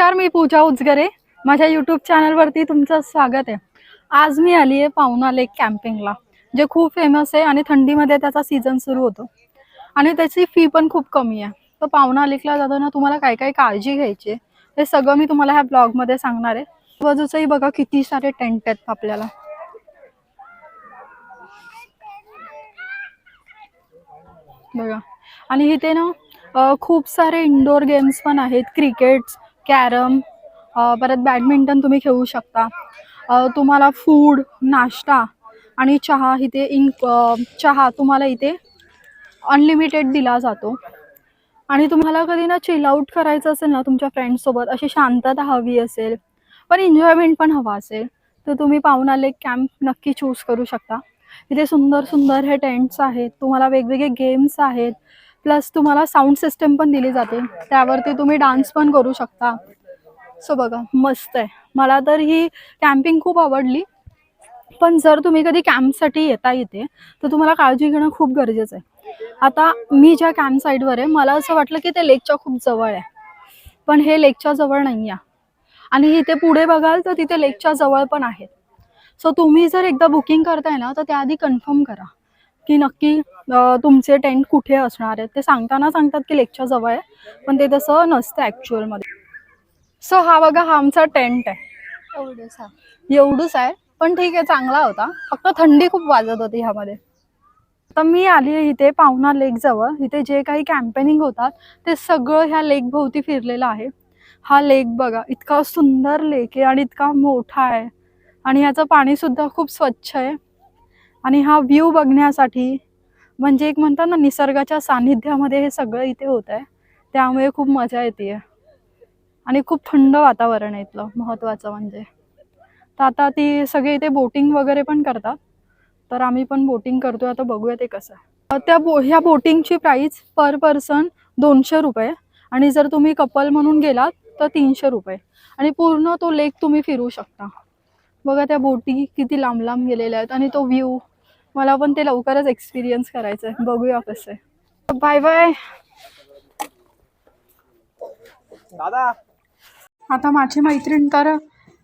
नमस्कार मी पूजा उजगरे. माझ्या यूट्यूब चॅनलवरती तुमचं स्वागत आहे. आज मी आली आहे पाहुणा लेक कॅम्पिंगला जे खूप फेमस आहे आणि थंडीमध्ये त्याचा सीझन सुरू होतो. आणि त्याची फी पण खूप कमी आहे. तर पाहुणा लेकला जाताना तुम्हाला काय काय काळजी घ्यायची हे सगळं मी तुम्हाला ह्या ब्लॉगमध्ये सांगणार आहे. बाजूचंही बघा किती सारे टेंट आहेत आपल्याला. बघा. आणि इथे ना खूप सारे इंडोर गेम्स पण आहेत क्रिकेट्स कॅरम परत बॅडमिंटन तुम्ही खेळू शकता. तुम्हाला फूड नाश्ता आणि चहा इथे इंक चहा तुम्हाला इथे अनलिमिटेड दिला जातो. आणि तुम्हाला कधी ना चिलआउट करायचं असेल ना तुमच्या फ्रेंड्ससोबत अशी शांतता हवी असेल. पण एन्जॉयमेंट पण हवा असेल. तर तुम्ही पाहुणा लेक कॅम्प नक्की चूज करू शकता. इथे सुंदर सुंदर हे टेंट्स आहेत तुम्हाला वेगवेगळे गेम्स आहेत. प्लस तुम्हाला साऊंड सिस्टम पण दिली जाते. त्यावरती तुम्ही डान्स पण करू शकता. सो बघा मस्त आहे. मला तर ही कॅम्पिंग खूप आवडली. पण जर तुम्ही कधी कॅम्पसाठी येता इथे तर तुम्हाला काळजी घेणं खूप गरजेचं आहे. आता मी ज्या कॅम्प साईडवर आहे मला असं वाटलं की ते लेकच्या खूप जवळ आहे. पण हे लेकच्या जवळ नाही आहे. आणि इथे पुढे बघाल तर तिथे लेकच्या जवळ पण आहेत सो तुम्ही जर एकदा बुकिंग करताय ना तर त्याआधी कन्फर्म करा. की नक्की तुमचे टेंट कुठे असणार आहेत ते सांगताना सांगतात की लेकच्या जवळ आहे पण ते तसं नसतं ॲक्च्युअलमध्ये सो हा बघा हा आमचा टेंट आहे. एवढंच हा. एवढंच आहे पण ठीक आहे चांगला होता. फक्त थंडी खूप वाजत होती ह्यामध्ये. तर मी आली आहे इथे पावना लेक जवळ. इथे जे काही कॅम्पेनिंग होतात ते सगळं ह्या लेक भोवती फिरलेलं आहे. हा लेक बघा इतका सुंदर लेक आहे आणि इतका मोठा आहे. आणि ह्याचं पाणी सुद्धा खूप स्वच्छ आहे. आणि हा व्ह्यू बघण्यासाठी म्हणजे एक म्हणतात ना निसर्गाच्या सानिध्यामध्ये हे सगळं इथे होत आहे त्यामुळे खूप मजा येते आणि खूप थंड वातावरण आहे इथलं महत्त्वाचं म्हणजे. तर आता ती सगळे इथे बोटिंग वगैरे पण करतात. तर आम्ही पण बोटिंग करतोय आता बघूया ते कसं आहे. त्या बो ह्या बोटिंगची प्राईस पर पर्सन दोनशे रुपये. आणि जर तुम्ही कपल म्हणून गेलात तर तीनशे रुपये. आणि पूर्ण तो लेक तुम्ही फिरू शकता. बघा त्या बोटी किती लांब लांब गेलेल्या आहेत आणि तो व्ह्यू मला पण ते लवकरच एक्सपिरियन्स करायचं आहे. बघूया कसं आहे. बाय बाय दादा. आता माझी मैत्रीण तर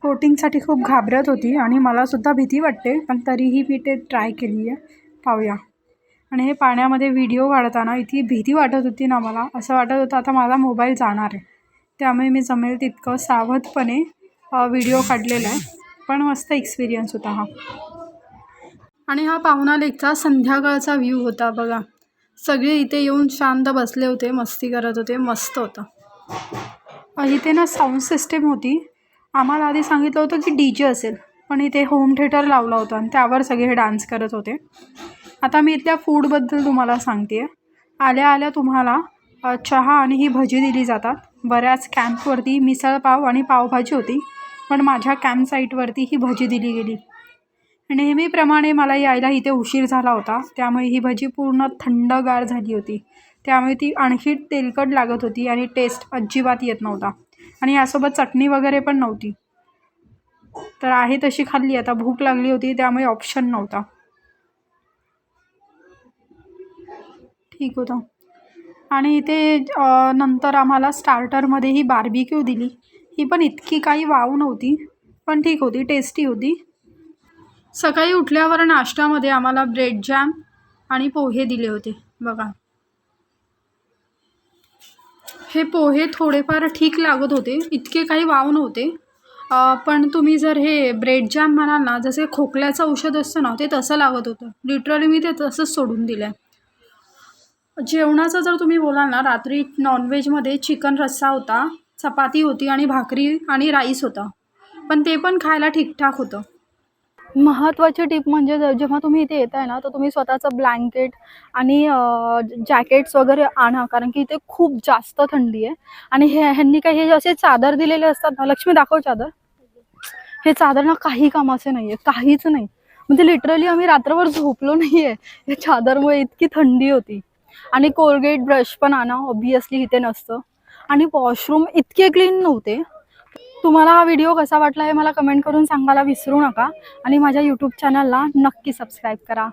बोटिंगसाठी खूप घाबरत होती आणि मलासुद्धा भीती वाटते पण तरीही मी ते ट्राय केली आहे पाहूया. आणि हे पाण्यामध्ये व्हिडिओ काढताना इतकी भीती वाटत होती ना मला असं वाटत होतं आता माझा मोबाईल जाणार आहे. त्यामुळे मी जमेल तितकं सावधपणे व्हिडिओ काढलेला आहे. पण मस्त एक्सपिरियन्स होता हा. आणि हा पाहुणा लेकचा संध्याकाळचा व्ह्यू होता बघा. सगळे इथे येऊन शांत बसले होते मस्ती करत होते मस्त होतं. इथे ना साऊंड सिस्टीम होती. आम्हाला आधी सांगितलं होतं की डी जे असेल. पण इथे होम थिएटर लावला होता आणि त्यावर सगळे हे डान्स करत होते. आता मी इथल्या फूडबद्दल तुम्हाला सांगते आल्या आल्या तुम्हाला चहा आणि ही भजी दिली जातात. बऱ्याच कॅम्पवरती मिसळपाव आणि पावभाजी होती. पण माझ्या कॅम्प साईटवरती ही भजी दिली गेली. नेहमीप्रमाणे मला यायला इथे उशीर झाला होता. त्यामुळे ही भजी पूर्ण थंडगार झाली होती. त्यामुळे ती आणखी तेलकट लागत होती आणि टेस्ट अजिबात येत नव्हता. आणि यासोबत चटणी वगैरे पण नव्हती. तर आहे तशी खाल्ली. आता भूक लागली होती त्यामुळे ऑप्शन नव्हता. ठीक होतं. आणि इथे नंतर आम्हाला स्टार्टरमध्ये ही बार्बिक्यू दिली. ही पण इतकी काही वाव नव्हती पण ठीक होती टेस्टी होती. सकाळी उठल्यावर नाश्त्यामध्ये आम्हाला ब्रेड जॅम आणि पोहे दिले होते. बघा. हे पोहे थोडेफार ठीक लागत होते इतके काही वाव नव्हते. पण तुम्ही जर हे ब्रेड जॅम म्हणाल ना जसे खोकल्याचं औषध असतं ना ते तसं लागत होतं. लिटरली मी ते तसंच सोडून दिलं आहे जेवणाचं जर तुम्ही बोलाल ना रात्री नॉनव्हेजमध्ये चिकन रस्सा होता चपाती होती आणि भाकरी आणि राईस होता. पण ते पण खायला ठीकठाक होतं. महत्त्वाची टीप म्हणजे जेव्हा तुम्ही इथे येत आहे ना तर तुम्ही स्वतःचं ब्लँकेट आणि जॅकेट्स वगैरे आणा कारण की इथे खूप जास्त थंडी आहे. आणि हे ह्यांनी काही हे असे चादर दिलेले असतात ना लक्ष्मी दाखव चादर. हे चादर ना काही कामाचे नाही आहे काहीच नाही. म्हणजे लिटरली आम्ही रात्रभर झोपलो नाही आहे या चादरमुळे इतकी थंडी होती. आणि कोलगेट ब्रश पण आणा ऑब्वियसली इथे नसतं. आणि वॉशरूम इतके क्लीन नव्हते. तुम्हाला हा व्हिडिओ कसा वाटला हे मला कमेंट करून सांगायला विसरू नका. आणि माझ्या यूट्यूब चॅनलला नक्की सबस्क्राईब करा.